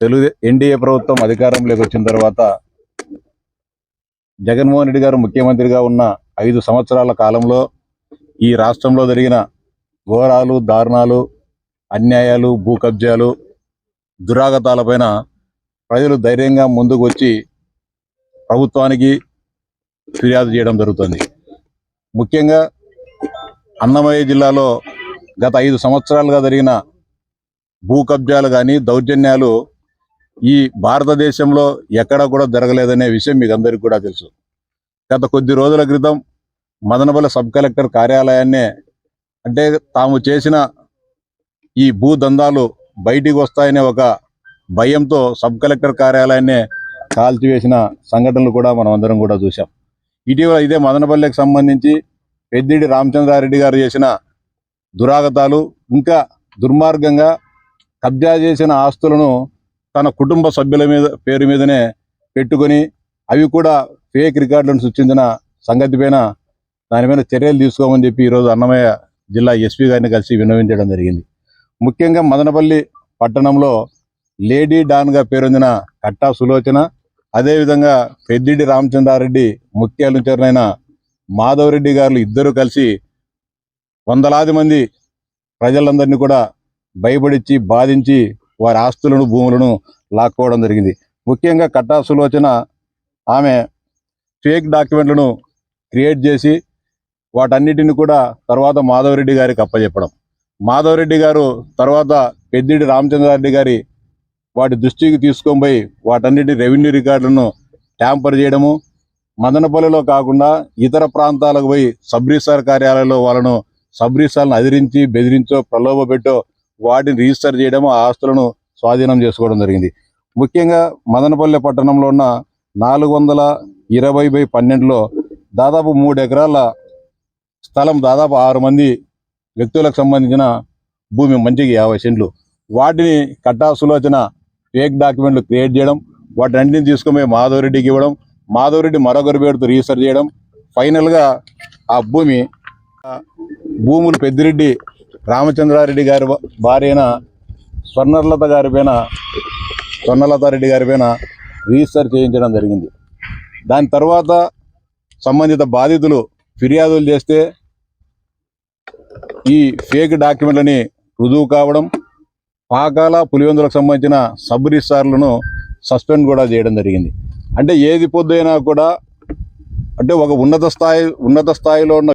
Telugu NDA ప్రభుత్వం అధికారంలోకి వచ్చిన తర్వాత జగన్మోహన్ రెడ్డి గారు ముఖ్యమంత్రిగా ఉన్న ఐదు సంవత్సరాల కాలంలో ఈ రాష్ట్రంలో జరిగిన ఘోరాలు దారుణాలు అన్యాయాలు భూ కబ్జాలు దురాగతాలపైన ప్రజలు ధైర్యంగా ముందుకు వచ్చి ప్రభుత్వానికి ఫిర్యాదు చేయడం జరుగుతుంది. ముఖ్యంగా అన్నమయ్య జిల్లాలో గత ఐదు సంవత్సరాలుగా జరిగిన భూ కబ్జాలు కానీ దౌర్జన్యాలు ఈ భారతదేశంలో ఎక్కడ కూడా జరగలేదనే విషయం మీకు అందరికీ కూడా తెలుసు. గత కొద్ది రోజుల క్రితం మదనపల్లి సబ్ కలెక్టర్ కార్యాలయాన్నే అంటే తాము చేసిన ఈ భూ దందాలు బయటికి వస్తాయనే ఒక భయంతో సబ్ కలెక్టర్ కార్యాలయాన్నే కాల్చివేసిన సంఘటనలు కూడా మనం అందరం కూడా చూసాం ఇటీవల ఇదే మదనపల్లికి సంబంధించి పెద్దిడి రామచంద్రారెడ్డి గారు చేసిన దురాగతాలు ఇంకా దుర్మార్గంగా కబ్జా చేసిన ఆస్తులను తన కుటుంబ సభ్యుల మీద పేరు మీదనే పెట్టుకొని అవి కూడా ఫేక్ రికార్డులను సృష్టించిన సంగతి పైన దానిపైన చర్యలు తీసుకోమని చెప్పి ఈరోజు అన్నమయ్య జిల్లా ఎస్పీ గారిని కలిసి విన్నవించడం జరిగింది. ముఖ్యంగా మదనపల్లి పట్టణంలో లేడీ డాన్గా పేరొందిన కట్టా సులోచన అదేవిధంగా పెద్దిడి రామచంద్రారెడ్డి ముఖ్య అనుచరులైన మాధవరెడ్డి గారు ఇద్దరు కలిసి వందలాది మంది ప్రజలందరినీ కూడా భయపడిచ్చి బాధించి వారి ఆస్తులను భూములను లాక్కోవడం జరిగింది. ముఖ్యంగా కట్టా సులోచన ఆమె ఫేక్ డాక్యుమెంట్లను క్రియేట్ చేసి వాటన్నిటిని కూడా తర్వాత మాధవరెడ్డి గారికి అప్పచెప్పడం మాధవరెడ్డి గారు తర్వాత పెద్దిడి రామచంద్రారెడ్డి గారి వాటి దృష్టికి తీసుకొని పోయి వాటన్నిటి రెవెన్యూ రికార్డులను ట్యాంపర్ చేయడము మదనపల్లిలో కాకుండా ఇతర ప్రాంతాలకు పోయి సబ్రీసార్ కార్యాలయంలో వాళ్ళను సబ్ అదిరించి బెదిరించో ప్రలోభ పెట్టో వాటిని రిజిస్టర్ చేయడం ఆ ఆస్తులను స్వాధీనం చేసుకోవడం జరిగింది. ముఖ్యంగా మదనపల్లె పట్టణంలో ఉన్న నాలుగు వందల ఇరవై బై పన్నెండులో దాదాపు మూడు ఎకరాల స్థలం దాదాపు ఆరు మంది వ్యక్తులకు సంబంధించిన భూమి మంచికి యాభై సెంట్లు. వాటిని కట్టా సులోచన ఫేక్ డాక్యుమెంట్లు క్రియేట్ చేయడం వాటి అన్నింటిని తీసుకొని మాధవరెడ్డికి ఇవ్వడం మాధవరెడ్డి మరొకరి పేరుతో రిజిస్టర్ చేయడం. ఫైనల్గా ఆ భూమి భూములు పెద్దిరెడ్డి రామచంద్రారెడ్డి గారి భార్య అయిన స్వర్ణలత గారి పైన స్వర్ణలతారెడ్డి గారి పైన రిజిస్టర్ చేయించడం జరిగింది. దాని తర్వాత సంబంధిత బాధితులు ఫిర్యాదులు చేస్తే ఈ ఫేక్ డాక్యుమెంట్లని రుజువు కావడం పాకాల పులివెందులకు సంబంధించిన సబ్ రిజిస్టార్లను సస్పెండ్ కూడా చేయడం జరిగింది. అంటే ఏది పొద్దు అయినా కూడా అంటే ఒక ఉన్నత స్థాయి ఉన్నత స్థాయిలో ఉన్న